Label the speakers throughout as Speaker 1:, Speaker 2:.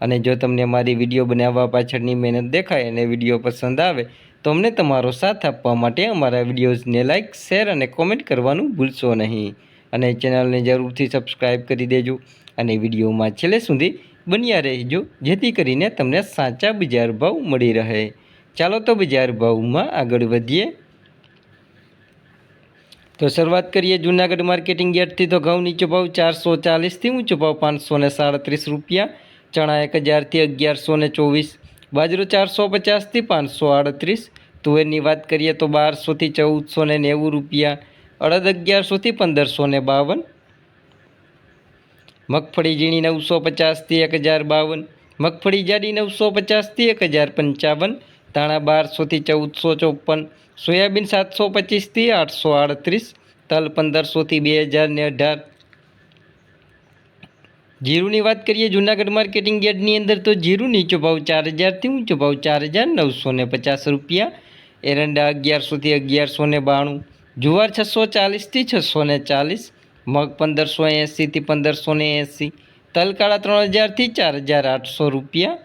Speaker 1: અને જો તમને મારી વીડિયો બનાવવા પાછળની મહેનત દેખાય અને વીડિયો પસંદ આવે, તો અમને તમારો સાથ આપવા માટે અમારા વિડીયોઝને લાઇક શેર અને કોમેન્ટ કરવાનું ભૂલશો નહીં. અને ચેનલને જરૂરથી સબસ્ક્રાઈબ કરી દેજો અને વિડીયોમાં છેલ્લે સુધી બન્યા રહેજો, જેથી કરીને તમને સાચા બજાર ભાવ મળી રહે. ચાલો તો બજાર ભાવમાં આગળ વધીએ. તો શરૂઆત કરીએ જૂનાગઢ માર્કેટિંગ યાર્ડથી. તો ઘઉં નીચો ભાવ ચારસો ચાલીસથી ઊંચો ભાવ પાંચસો સાડત્રીસ રૂપિયા ચણા એક હજારથી અગિયારસો ને ચોવીસ, બાજરો ચારસો પચાસથી પાંચસો આડત્રીસ, તુવેરની વાત કરીએ તો બારસોથી ચૌદસો ને નેવું રૂપિયા, અડદ અગિયારસોથી પંદરસો ને બાવન, મગફળી ઝીણી નવસો પચાસથી એક હજાર બાવન, મગફળી જાડી નવસો પચાસથી એક હજાર પંચાવન, ધાણા બારસોથી ચૌદસો ચોપન, સોયાબીન સાતસો પચીસથી આઠસો આડત્રીસ, તલ પંદરસોથી બે હજાર ને અઢાર જીરુની વાત કરીએ, જૂનાગઢ માર્કેટિંગ યાર્ડની અંદર તો જીરું નીચો ભાવ ચાર હજારથી ઊંચો ભાવ ચાર હજાર નવસો ને પચાસ રૂપિયા, એરંડા અગિયારસોથી અગિયારસો ને બાણું, જુવાર છસો ચાલીસથી છસો ને ચાલીસ, મગ પંદરસો એંસીથી પંદરસો ને એંસી, તલકાળા ત્રણ હજારથી ચાર હજાર આઠસો રૂપિયા.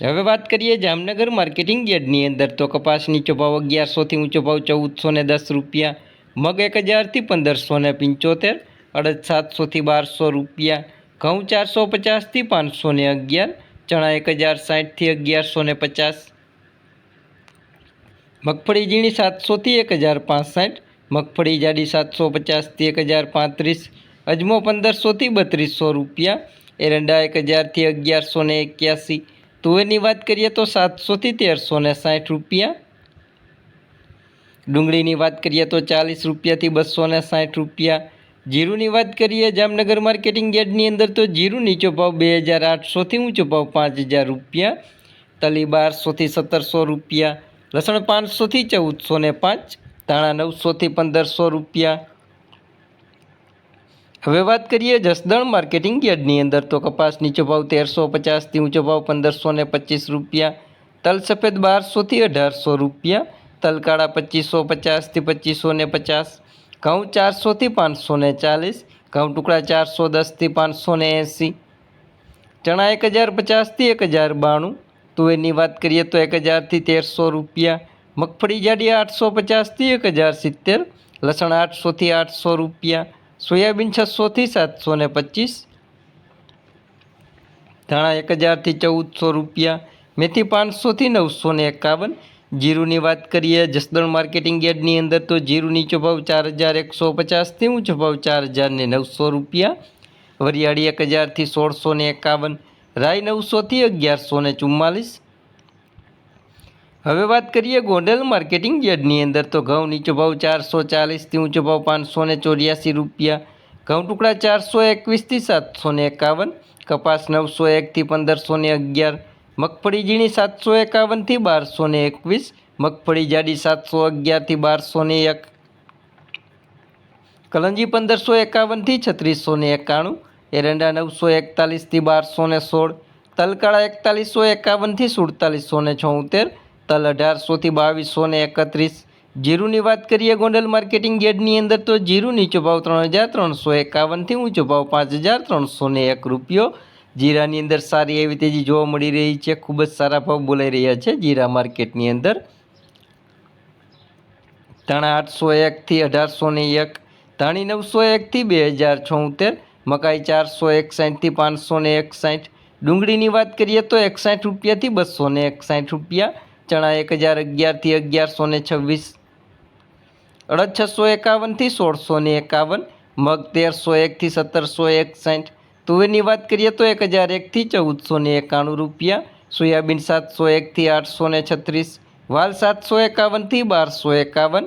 Speaker 1: હવે વાત કરીએ જામનગર માર્કેટિંગ યાર્ડની અંદર તો કપાસ નીચો ભાવ અગિયારસોથી ઊંચો ભાવ ચૌદસો ને દસ રૂપિયા, મગ એક હજારથી પંદરસો ને પંચોતેર અડદ સાતસોથી બારસો રૂપિયા, ઘઉં ચારસો પચાસથી પાંચસો ને અગિયાર, ચણા એક હજાર સાઠથી અગિયારસો ને પચાસ. મગફળી ઝીણી સાતસોથી એક હજાર પાંસઠ, મગફળી જાડી સાતસો પચાસથી એક હજાર પાંત્રીસ, અજમો પંદરસોથી બત્રીસો રૂપિયા, એરંડા એક હજારથી અગિયારસો ને એક્યાસી. તુવેરની વાત કરીએ તો સાતસોથી તેરસો ને સાઠ રૂપિયા. ડુંગળીની વાત કરીએ તો ચાલીસ રૂપિયાથી બસો ને સાઠ રૂપિયા. જીરુની વાત કરીએ, જામનગર માર્કેટિંગ યાર્ડની અંદર તો જીરું નીચો ભાવ બે હજાર આઠસોથી ઊંચો ભાવ પાંચ હજાર રૂપિયા તલી બારસોથી સત્તરસો રૂપિયા, લસણ પાંચસોથી ચૌદસો ને પાંચ, ધાણા નવસોથી પંદરસો રૂપિયા. હવે વાત કરીએ જસદણ માર્કેટિંગ યાર્ડની અંદર તો કપાસ નીચો ભાવ તેરસો પચાસથી ઊંચો ભાવ પંદરસો ને પચીસ રૂપિયા, તલ સફેદ બારસોથી અઢારસો રૂપિયા, તલકાળા પચીસો પચાસથી પચીસો ને પચાસ ઘઉં ચારસોથી પાંચસો ને ચાલીસ, ઘઉં ટુકડા ચારસો દસથી પાંચસો ને એંસી, ચણા એક હજાર પચાસથી એક હજાર બાણું, તુવેરની વાત કરીએ તો એક હજારથી તેરસો રૂપિયા, મગફળી જાડી આઠસો પચાસથી એક હજાર સિત્તેર, લસણ આઠસોથી આઠસો રૂપિયા, સોયાબીન છસોથી સાતસો ને પચીસ, ધાણા એક હજારથી ચૌદસો રૂપિયા, મેથી પાંચસોથી નવસો ને એકાવન જીરુની વાત કરીએ, જસદણ માર્કેટિંગ યાર્ડની અંદર તો જીરું નીચો ભાવ ચાર હજાર એકસો પચાસથી ઊંચો ભાવ ચાર હજાર ને નવસો રૂપિયા, વરિયાળી એક હજારથી સોળસો ને એકાવન રાઈ નવસોથી અગિયારસો ને ચુમ્માલીસ. હવે વાત કરીએ ગોંડલ માર્કેટિંગ યાર્ડની અંદર તો ઘઉં નીચો ભાવ ચારસો ચાલીસથી ઊંચો ભાવ પાંચસો ને ચોર્યાસી રૂપિયા, ઘઉં ટુકડા ચારસો એકવીસથી સાતસો ને એકાવન, કપાસ નવસો એકથી પંદરસો ને અગિયાર મગફળી ઝીણી સાતસો એકાવનથી બારસો ને એકવીસ મગફળી જાડી સાતસો અગિયારથી બારસો ને એક, કલંજી પંદરસો એકાવનથી છત્રીસો ને એકાણું, એરંડા નવસો એકતાલીસથી બારસો ને સોળ, તલકાળા એકતાલીસો એકાવનથી સુડતાલીસો ને છોતેર, તલ અઢારસોથી બાવીસો ને એકત્રીસ. જીરુની વાત કરીએ ગોંડલ માર્કેટિંગ યાર્ડની અંદર તો જીરુ નીચો ભાવ ત્રણ હજાર ત્રણસો એકાવનથી ઊંચો ભાવ પાંચ હજાર ત્રણસો ને એક રૂપિયો જીરાની અંદર સારી એવી તેજી જોવા મળી રહી છે. ખૂબ જ સારા ભાવ બોલાઈ રહ્યા છે જીરા માર્કેટની અંદર. ધાણા આઠસો એકથી અઢારસો ને એક, ધાણી નવસો એકથી બે હજાર છોતેર, મકાઈ ચારસો એકસાઠથી પાંચસો ને એકસાઠ ડુંગળીની વાત કરીએ તો એકસાઠ રૂપિયાથી બસો ને એકસાઠ રૂપિયા, ચણા એક હજાર અગિયારથી અગિયારસો ને છવ્વીસ, અડદ છસો એકાવનથી સોળસો ને એકાવન, મગ તેરસો એકથી સત્તરસો એકસાઠ તુવેરની વાત કરીએ તો એક હજાર એકથી ચૌદસો ને એકાણું રૂપિયા, સોયાબીન સાતસો એકથી આઠસો ને છત્રીસ, વાલ સાતસો એકાવનથી બારસો એકાવન,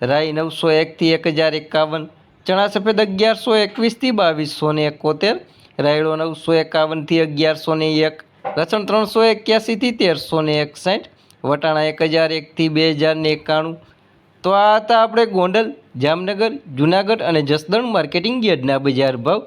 Speaker 1: રાઈ નવસો એકથી એક હજાર એકાવન, ચણા સફેદ અગિયારસો એકવીસથી બાવીસો ને એકોતેર, રાયડો નવસો એકાવનથી અગિયારસો ને એક, લસણ ત્રણસો એક્યાસીથી તેરસો ને એકસાઠ, વટાણા એક હજાર એકથી બે હજાર ને એકાણું. તો આ હતા આપણે ગોંડલ, જામનગર, જુનાગઢ અને જસદણ માર્કેટિંગ યાર્ડના બજાર ભાવ.